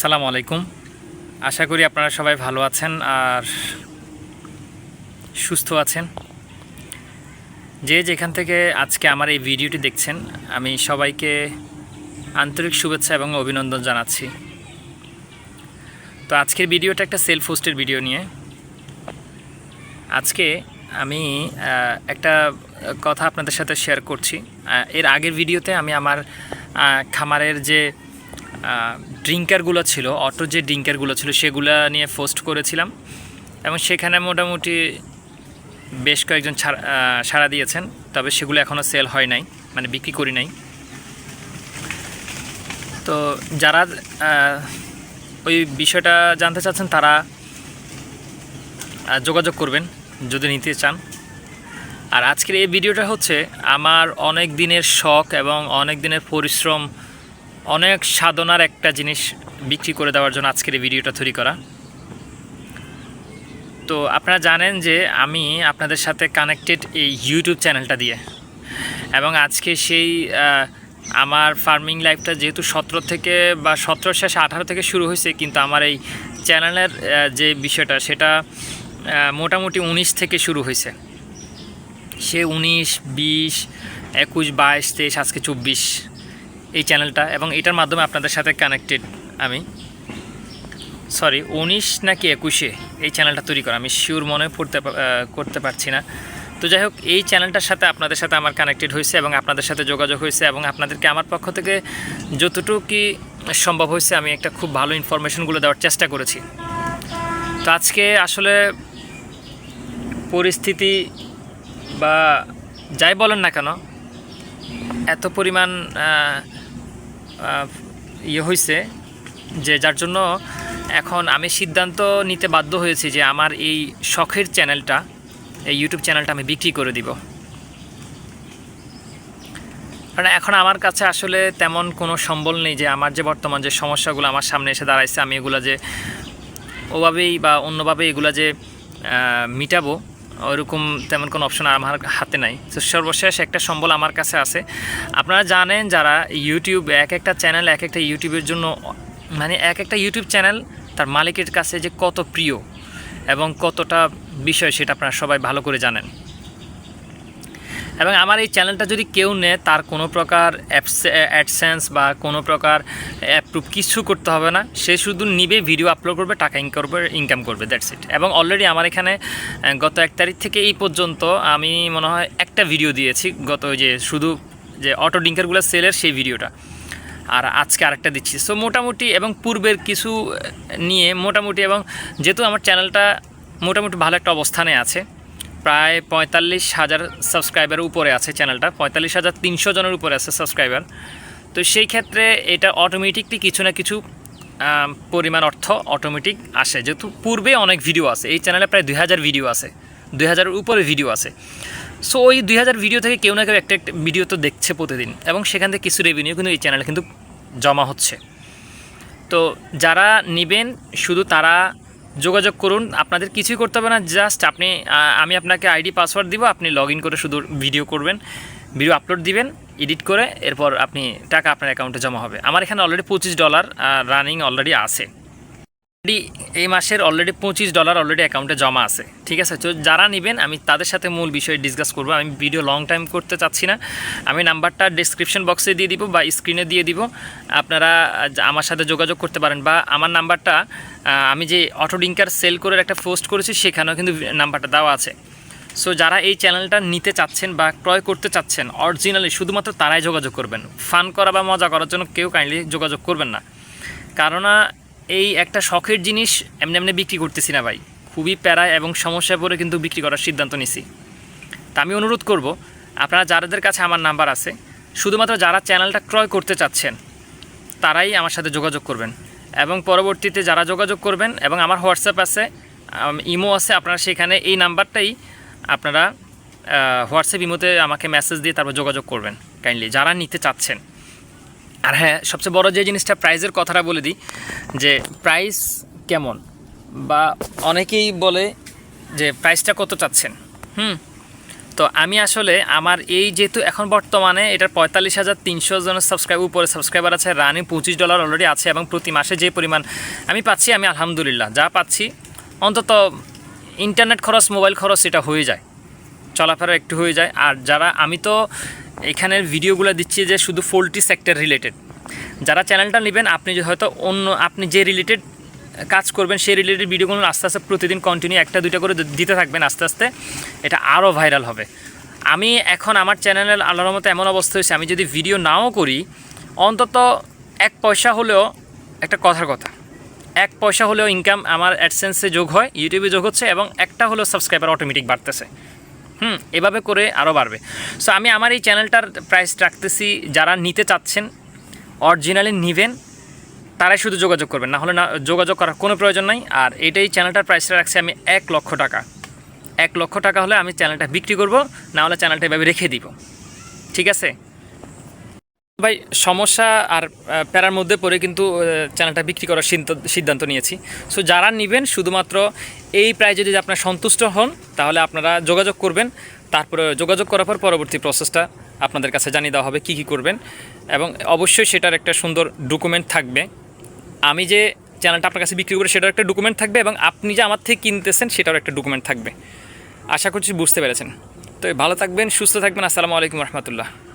আসসালামু আলাইকুম। আশা করি আপনারা সবাই ভালো আছেন আর সুস্থ আছেন। যে যেখান থেকে আজকে আমার এই ভিডিওটি দেখছেন, আমি সবাইকে আন্তরিক শুভেচ্ছা এবং অভিনন্দন জানাচ্ছি। তো আজকের ভিডিওটা একটা সেলফ হোস্টের ভিডিও নিয়ে। আজকে আমি একটা কথা আপনাদের সাথে শেয়ার করছি। এর আগের ভিডিওতে আমি আমার খামারের যে ড্রিঙ্কারগুলো ছিল, অটো যে ড্রিঙ্কারগুলো ছিল, সেগুলো নিয়ে পোস্ট করেছিলাম। এবং সেখানে মোটামুটি বেশ কয়েকজন সাড়া দিয়েছেন, তবে সেগুলো এখনও সেল হয় নাই মানে বিক্রি করি নাই। তো যারা ওই বিষয়টা জানতে চাচ্ছেন, তারা যোগাযোগ করবেন, যদি নিতে চান। আর আজকের এই ভিডিওটা হচ্ছে আমার অনেক দিনের শখ এবং অনেক দিনের পরিশ্রম অনেক সাধনার একটা জিনিস বিক্রি করে দেওয়ার জন্য আজকের এই ভিডিওটা তৈরি করা। তো আপনারা জানেন যে আমি আপনাদের সাথে কানেক্টেড এই ইউটিউব চ্যানেলটা দিয়ে এবং আজকে সেই আমার ফার্মিং লাইফটা যেহেতু সতেরো থেকে বা সতেরো শেষ আঠারো থেকে শুরু হয়েছে, কিন্তু আমার এই চ্যানেলের যে বিষয়টা সেটা মোটামুটি উনিশ থেকে শুরু হয়েছে। সে উনিশ, বিশ, একুশ, বাইশ, তেইশ, আজকে চব্বিশ। এই চ্যানেলটা এবং এটার মাধ্যমে আপনাদের সাথে কানেক্টেড আমি। সরি উনিশ নাকি একুশে এই চ্যানেলটা তৈরি করা। আমি শিওর মনে পড়তে করতে পারছি না। তো যাই হোক, এই চ্যানেলটার সাথে আপনাদের সাথে আমার কানেক্টেড হয়েছে এবং আপনাদের সাথে যোগাযোগ হয়েছে এবং আপনাদেরকে আমার পক্ষ থেকে যতটুকু সম্ভব হয়েছে, আমি একটা খুব ভালো ইনফরমেশনগুলো দেওয়ার চেষ্টা করেছি। তো আজকে আসলে পরিস্থিতি বা যাই বলেন না কেন, এত পরিমাণ ইয়ে হয়েছে যে যার জন্য এখন আমি সিদ্ধান্ত নিতে বাধ্য হয়েছি যে আমার এই শখের চ্যানেলটা, এই ইউটিউব চ্যানেলটা আমি বিক্রি করে দিব। কারণ এখন আমার কাছে আসলে তেমন কোনো সম্বল নেই যে আমার যে বর্তমান যে সমস্যাগুলো আমার সামনে এসে দাঁড়াইছে, আমি এগুলো যে ওভাবেই বা অন্যভাবে এগুলো যে মিটাবো ওরকম তেমন কোনো অপশন আমার হাতে নাই। তো সর্বশেষ একটা সম্বল আমার কাছে আছে। আপনারা জানেন যারা ইউটিউব এক একটা চ্যানেল এক একটা ইউটিউবের জন্য মানে এক একটা ইউটিউব চ্যানেল তার মালিকের কাছে যে কত প্রিয় এবং কতটা বিষয় সেটা আপনারা সবাই ভালো করে জানেন। এবং আমার এই চ্যানেলটা যদি কেউ নেয়, তার কোনো প্রকার অ্যাডসেন্স বা কোনো প্রকার অ্যাপ্রুভ কিছু করতে হবে না। সে শুধু নিবে ভিডিও আপলোড করবে, টাকা ইনকাম করবে ইনকাম করবে দ্যাটস ইট এবং অলরেডি আমার এখানে গত এক তারিখ থেকে এই পর্যন্ত আমি মনে হয় একটা ভিডিও দিয়েছি, গত যে শুধু যে অটো ডিঙ্কারগুলো সেলের সেই ভিডিওটা আর আজকে আরেকটা দিচ্ছি। সো মোটামুটি এবং পূর্বের কিছু নিয়ে মোটামুটি এবং যেহেতু আমার চ্যানেলটা মোটামুটি ভালো একটা অবস্থানে আছে প্রায় পঁয়তাল্লিশ হাজার সাবস্ক্রাইবারের উপরে আছে চ্যানেলটা পঁয়তাল্লিশ হাজার তিনশো জনের উপরে আছে সাবস্ক্রাইবার তো সেই ক্ষেত্রে এটা অটোমেটিকলি কিছু না কিছু পরিমাণ অর্থ অটোমেটিক আসে। যেহেতু পূর্বে অনেক ভিডিও আছে। এই চ্যানেলে প্রায় দুই হাজার ভিডিও আছে। দুই হাজারের উপরে ভিডিও আছে। সো ওই দুই হাজার ভিডিও থেকে কেউ না কেউ একটা একটা ভিডিও তো দেখছে প্রতিদিন। এবং সেখান থেকে কিছু রেভিনিউ কিন্তু এই চ্যানেলে কিন্তু জমা হচ্ছে। তো যারা নেবেন, শুধু তারা যোগাযোগ করুন। আপনাদের কিছুই করতে হবে না, জাস্ট আপনি আমি আপনাকে আইডি, পাসওয়ার্ড দিব, আপনি লগ করে শুধু ভিডিও করবেন, ভিডিও আপলোড দিবেন, এডিট করে, এরপর আপনি টাকা আপনার অ্যাকাউন্টে জমা হবে। আমার এখানে অলরেডি পঁচিশ ডলার রানিং অলরেডি আছে। এই মাসের অলরেডি পঁচিশ ডলার অলরেডি অ্যাকাউন্টে জমা আছে। ঠিক আছে? তো যারা নেবেন, আমি তাদের সাথে মূল বিষয়ে ডিসকাস করব। আমি ভিডিও লং টাইম করতে চাচ্ছি না। আমি নাম্বারটা ডিসক্রিপশন বক্সে দিয়ে দিব বা স্ক্রিনে দিয়ে দিব। আপনারা আমার সাথে যোগাযোগ করতে পারেন বা আমার নাম্বারটা আমি যে অটো ডিঙ্কার সেল করে একটা পোস্ট করেছি, সেখানেও কিন্তু নাম্বারটা দেওয়া আছে। সো যারা এই চ্যানেলটা নিতে চাচ্ছেন বা ক্রয় করতে চাচ্ছেন অরিজিনালি শুধুমাত্র তারাই যোগাযোগ করবেন। ফান করা বা মজা করার জন্য কেউ কাইন্ডলি যোগাযোগ করবেন না। কেননা এই একটা শখের জিনিস এমনি এমনি বিক্রি করতেছি না ভাই। খুবই প্যারায় এবং সমস্যায় পড়ে কিন্তু বিক্রি করার সিদ্ধান্ত নিছি। তা আমি অনুরোধ করব, আপনারা যাদের কাছে আমার নাম্বার আছে, শুধুমাত্র যারা চ্যানেলটা ক্রয় করতে চাচ্ছেন, তারাই আমার সাথে যোগাযোগ করবেন। এবং পরবর্তীতে যারা যোগাযোগ করবেন এবং আমার হোয়াটসঅ্যাপ আছে ইমো আছে, আপনারা সেখানে এই নাম্বারটাই আপনারা হোয়াটসঅ্যাপ ইমোতে আমাকে মেসেজ দিয়ে তারপর যোগাযোগ করবেন, কাইন্ডলি। যারা নিতে চাচ্ছেন আর হ্যাঁ সবচেয়ে বড় যে জিনিসটা প্রাইজের কথাটা বলে দিই, যে প্রাইস কেমন? বা অনেকেই বলে যে প্রাইসটা কত চাচ্ছেন। হুম? তো আমি আসলে আমার এই যেহেতু এখন বর্তমানে এটার পঁয়তাল্লিশ হাজার তিনশো জনের সাবস্ক্রাইব উপরে সাবস্ক্রাইবার আছে রানিং পঁচিশ ডলার অলরেডি আছে এবং প্রতি মাসে যে পরিমাণ আমি পাচ্ছি, আমি আলহামদুলিল্লাহ যা পাচ্ছি, অন্তত ইন্টারনেট খরচ মোবাইল খরচ, এটা হয়ে যায়। চলাফেরা একটু হয়ে যায়। আর যারা, আমি তো এখানের ভিডিওগুলো দিচ্ছি যে শুধু পোলট্রি সেক্টর রিলেটেড যারা চ্যানেলটা নেবেন, আপনি হয়তো অন্য, আপনি যে রিলেটেড কাজ করবেন, সেই রিলেটেড ভিডিওগুলো আস্তে আস্তে প্রতিদিন কন্টিনিউ একটা, দুইটা করে দিতে থাকবেন আস্তে আস্তে। এটা আরও ভাইরাল হবে। আমি এখন আমার চ্যানেলের আল্লাহর মতো এমন অবস্থা হয়েছে, আমি যদি ভিডিও নাও করি, অন্তত এক পয়সা হলেও একটা কথার কথা। এক পয়সা হলেও ইনকাম আমার অ্যাডসেন্সে যোগ হয় ইউটিউবে যোগ হচ্ছে এবং একটা হলেও সাবস্ক্রাইবার অটোমেটিক বাড়তেছে। হুম, এভাবে করে আরও বাড়বে। সো আমি আমার এই চ্যানেলটার প্রাইস রাখতেছি, যারা নিতে চাচ্ছেন অরিজিনালি নিবেন, তারাই শুধু যোগাযোগ করবেন। না হলে না, যোগাযোগ করার কোনো প্রয়োজন নাই। আর এটাই চ্যানেলটার প্রাইসটা রাখছি আমি এক লক্ষ টাকা। এক লক্ষ টাকা হলে আমি চ্যানেলটা বিক্রি করব, না হলে চ্যানেলটা এভাবে রেখে দিব। ঠিক আছে? ভাই, সমস্যা আর প্যারার মধ্যে পড়ে কিন্তু চ্যানেলটা বিক্রি করার সিদ্ধান্ত- নিয়েছি। সো যারা নেবেন, শুধুমাত্র এই প্রায় যদি আপনারা সন্তুষ্ট হন, তাহলে আপনারা যোগাযোগ করবেন। তারপরে যোগাযোগ করার পর পরবর্তী প্রসেসটা আপনাদের কাছে জানিয়ে দেওয়া হবে কী কী করবেন। এবং অবশ্যই সেটার একটা সুন্দর ডকুমেন্ট থাকবে। আমি যে চ্যানেলটা আপনার কাছে বিক্রি করে সেটার একটা ডকুমেন্ট থাকবে এবং আপনি যে আমার থেকে কিনতেছেন, সেটারও একটা ডকুমেন্ট থাকবে। আশা করছি বুঝতে পেরেছেন। তো ভালো থাকবেন, সুস্থ থাকবেন। আসসালামু আলাইকুম রহমতুল্লাহ।